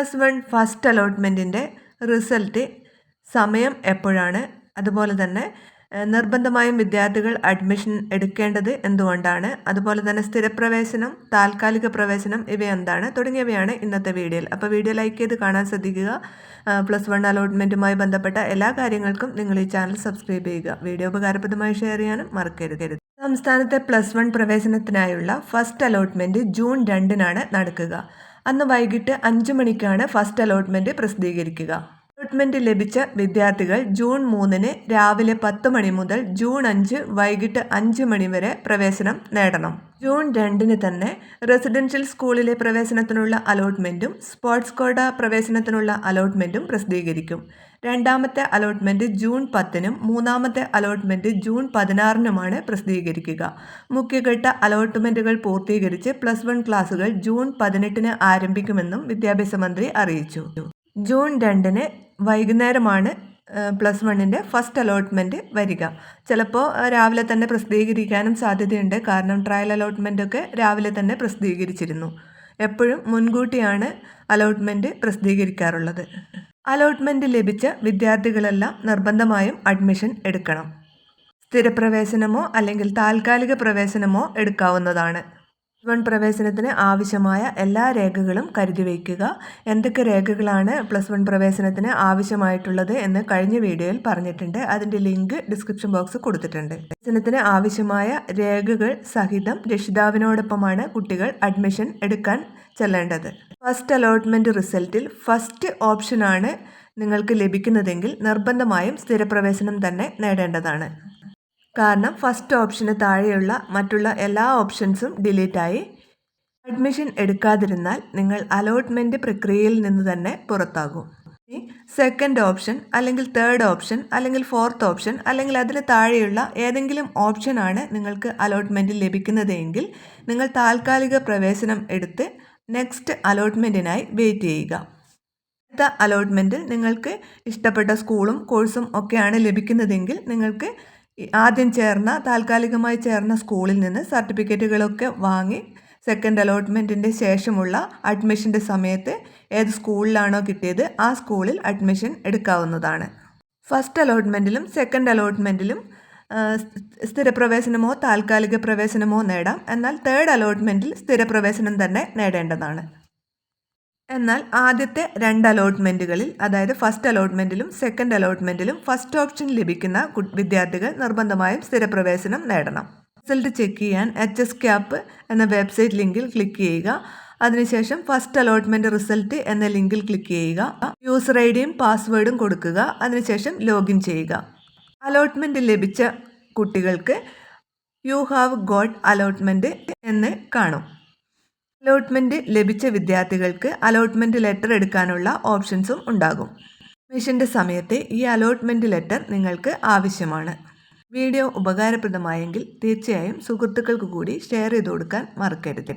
Plus one first അലോട്ട്മെന്റിന്റെ result സമയം എപ്പോഴാണ്? അതുപോലെ തന്നെ നിർബന്ധമായും വിദ്യാർത്ഥികൾ അഡ്മിഷൻ എടുക്കേണ്ടത് എന്തുകൊണ്ടാണ്? അതുപോലെ തന്നെ സ്ഥിരപ്രവേശനം താൽക്കാലിക പ്രവേശനം ഇവയെന്താണ്? തുടങ്ങിയവയാണ് ഇന്നത്തെ വീഡിയോയിൽ. അപ്പോൾ വീഡിയോ ലൈക്ക് ചെയ്ത് കാണാൻ ശ്രദ്ധിക്കുക. പ്ലസ് വൺ അലോട്ട്മെന്റുമായി ബന്ധപ്പെട്ട എല്ലാ കാര്യങ്ങൾക്കും നിങ്ങൾ ഈ ചാനൽ സബ്സ്ക്രൈബ് ചെയ്യുക. വീഡിയോ ഉപകാരപ്രദമായി ഷെയർ ചെയ്യാനും മറക്കരുത്. സംസ്ഥാനത്തെ പ്ലസ് വൺ പ്രവേശനത്തിനായുള്ള ഫസ്റ്റ് അലോട്ട്മെന്റ് ജൂൺ രണ്ടിനാണ് നടക്കുക. അന്ന് വൈകിട്ട് അഞ്ച് മണിക്കാണ് ഫസ്റ്റ് അലോട്ട്മെന്റ് പ്രസിദ്ധീകരിക്കുക. അലോട്ട്മെന്റ് ലഭിച്ച വിദ്യാർത്ഥികൾ ജൂൺ മൂന്നിന് രാവിലെ പത്ത് മണി മുതൽ ജൂൺ അഞ്ച് വൈകിട്ട് അഞ്ച് മണി വരെ പ്രവേശനം നേടണം. ജൂൺ രണ്ടിന് തന്നെ റെസിഡൻഷ്യൽ സ്കൂളിലെ പ്രവേശനത്തിനുള്ള അലോട്ട്മെന്റും സ്പോർട്സ് കോഡ പ്രവേശനത്തിനുള്ള അലോട്ട്മെന്റും പ്രസിദ്ധീകരിക്കും. രണ്ടാമത്തെ അലോട്ട്മെന്റ് ജൂൺ പത്തിനും മൂന്നാമത്തെ അലോട്ട്മെന്റ് ജൂൺ പതിനാറിനുമാണ് പ്രസിദ്ധീകരിക്കുക. മുഖ്യഘട്ട അലോട്ട്മെന്റുകൾ പൂർത്തീകരിച്ച് പ്ലസ് വൺ ക്ലാസുകൾ ജൂൺ പതിനെട്ടിന് ആരംഭിക്കുമെന്നും വിദ്യാഭ്യാസ മന്ത്രി അറിയിച്ചു. ജൂൺ രണ്ടിന് വൈകുന്നേരമാണ് പ്ലസ് വണ്ണിന്റെ ഫസ്റ്റ് അലോട്ട്മെന്റ് വരിക. ചിലപ്പോൾ രാവിലെ തന്നെ പ്രസിദ്ധീകരിക്കാനും സാധ്യതയുണ്ട്. കാരണം ട്രയൽ അലോട്ട്മെന്റ് ഒക്കെ രാവിലെ തന്നെ പ്രസിദ്ധീകരിച്ചിരുന്നു. എപ്പോഴും മുൻകൂട്ടിയാണ് അലോട്ട്മെന്റ് പ്രസിദ്ധീകരിക്കാറുള്ളത്. അലോട്ട്മെന്റ് ലഭിച്ച വിദ്യാർത്ഥികളെല്ലാം നിർബന്ധമായും അഡ്മിഷൻ എടുക്കണം. സ്ഥിരപ്രവേശനമോ അല്ലെങ്കിൽ താൽക്കാലിക പ്രവേശനമോ എടുക്കാവുന്നതാണ്. വൺ പ്രവേശനത്തിന് ആവശ്യമായ എല്ലാ രേഖകളും കരുതി വയ്ക്കുക. എന്തൊക്കെ രേഖകളാണ് പ്ലസ് വൺ പ്രവേശനത്തിന് ആവശ്യമായിട്ടുള്ളത് എന്ന് കഴിഞ്ഞ വീഡിയോയിൽ പറഞ്ഞിട്ടുണ്ട്. അതിന്റെ ലിങ്ക് ഡിസ്ക്രിപ്ഷൻ ബോക്സ് കൊടുത്തിട്ടുണ്ട്. പ്രവേശനത്തിന് ആവശ്യമായ രേഖകൾ സഹിതം രക്ഷിതാവിനോടൊപ്പമാണ് കുട്ടികൾ അഡ്മിഷൻ എടുക്കാൻ ചെല്ലേണ്ടത്. ഫസ്റ്റ് അലോട്ട്മെന്റ് റിസൾട്ടിൽ ഫസ്റ്റ് ഓപ്ഷനാണ് നിങ്ങൾക്ക് ലഭിക്കുന്നതെങ്കിൽ നിർബന്ധമായും സ്ഥിരപ്രവേശനം തന്നെ നേടേണ്ടതാണ്. കാരണം ഫസ്റ്റ് ഓപ്ഷന് താഴെയുള്ള മറ്റുള്ള എല്ലാ ഓപ്ഷൻസും ഡിലീറ്റായി അഡ്മിഷൻ എടുക്കാതിരുന്നാൽ നിങ്ങൾ അലോട്ട്മെന്റ് പ്രക്രിയയിൽ നിന്ന് തന്നെ പുറത്താകും. ഇനി സെക്കൻഡ് ഓപ്ഷൻ അല്ലെങ്കിൽ തേർഡ് ഓപ്ഷൻ അല്ലെങ്കിൽ ഫോർത്ത് ഓപ്ഷൻ അല്ലെങ്കിൽ അതിന് താഴെയുള്ള ഏതെങ്കിലും ഓപ്ഷനാണ് നിങ്ങൾക്ക് അലോട്ട്മെന്റിൽ ലഭിക്കുന്നതെങ്കിൽ നിങ്ങൾ താൽക്കാലിക പ്രവേശനം എടുത്ത് നെക്സ്റ്റ് അലോട്ട്മെന്റിനായി വെയിറ്റ് ചെയ്യുക. അടുത്ത അലോട്ട്മെന്റിൽ നിങ്ങൾക്ക് ഇഷ്ടപ്പെട്ട സ്കൂളും കോഴ്സും ഒക്കെയാണ് ലഭിക്കുന്നതെങ്കിൽ നിങ്ങൾക്ക് ആദ്യം ചേർന്ന താൽക്കാലികമായി ചേർന്ന സ്കൂളിൽ നിന്ന് സർട്ടിഫിക്കറ്റുകളൊക്കെ വാങ്ങി സെക്കൻഡ് അലോട്ട്മെന്റിന്റെ ശേഷമുള്ള അഡ്മിഷന്റെ സമയത്ത് ഏത് സ്കൂളിലാണോ കിട്ടിയത് ആ സ്കൂളിൽ അഡ്മിഷൻ എടുക്കാവുന്നതാണ്. ഫസ്റ്റ് അലോട്ട്മെന്റിലും സെക്കൻഡ് അലോട്ട്മെന്റിലും സ്ഥിരപ്രവേശനമോ താൽക്കാലിക പ്രവേശനമോ നേടാം. എന്നാൽ തേർഡ് അലോട്ട്മെന്റിൽ സ്ഥിരപ്രവേശനം തന്നെ നേടേണ്ടതാണ്. എന്നാൽ ആദ്യത്തെ രണ്ട് അലോട്ട്മെന്റുകളിൽ അതായത് ഫസ്റ്റ് അലോട്ട്മെന്റിലും സെക്കൻഡ് അലോട്ട്മെന്റിലും ഫസ്റ്റ് ഓപ്ഷൻ ലഭിക്കുന്ന വിദ്യാർത്ഥികൾ നിർബന്ധമായും സ്ഥിരപ്രവേശനം നേടണം. റിസൾട്ട് ചെക്ക് ചെയ്യാൻ എച്ച് എസ് ക്യാപ്പ് എന്ന വെബ്സൈറ്റ് ലിങ്കിൽ ക്ലിക്ക് ചെയ്യുക. അതിനുശേഷം ഫസ്റ്റ് അലോട്ട്മെന്റ് റിസൾട്ട് എന്ന ലിങ്കിൽ ക്ലിക്ക് ചെയ്യുക. യൂസർ ഐ ഡിയും പാസ്വേഡും കൊടുക്കുക. അതിനുശേഷം ലോഗിൻ ചെയ്യുക. അലോട്ട്മെന്റ് ലഭിച്ച കുട്ടികൾക്ക് യു ഹാവ് ഗോഡ് അലോട്ട്മെന്റ് എന്ന് കാണും. അലോട്ട്മെന്റ് ലഭിച്ച വിദ്യാർത്ഥികൾക്ക് അലോട്ട്മെന്റ് ലെറ്റർ എടുക്കാനുള്ള ഓപ്ഷൻസും ഉണ്ടാകും. മിഷന്റെ സമയത്തെ ഈ അലോട്ട്മെന്റ് ലെറ്റർ നിങ്ങൾക്ക് ആവശ്യമാണ്. വീഡിയോ ഉപകാരപ്രദമായെങ്കിൽ തീർച്ചയായും സുഹൃത്തുക്കൾക്ക് കൂടി ഷെയർ ചെയ്ത് കൊടുക്കാൻ മറക്കരുത്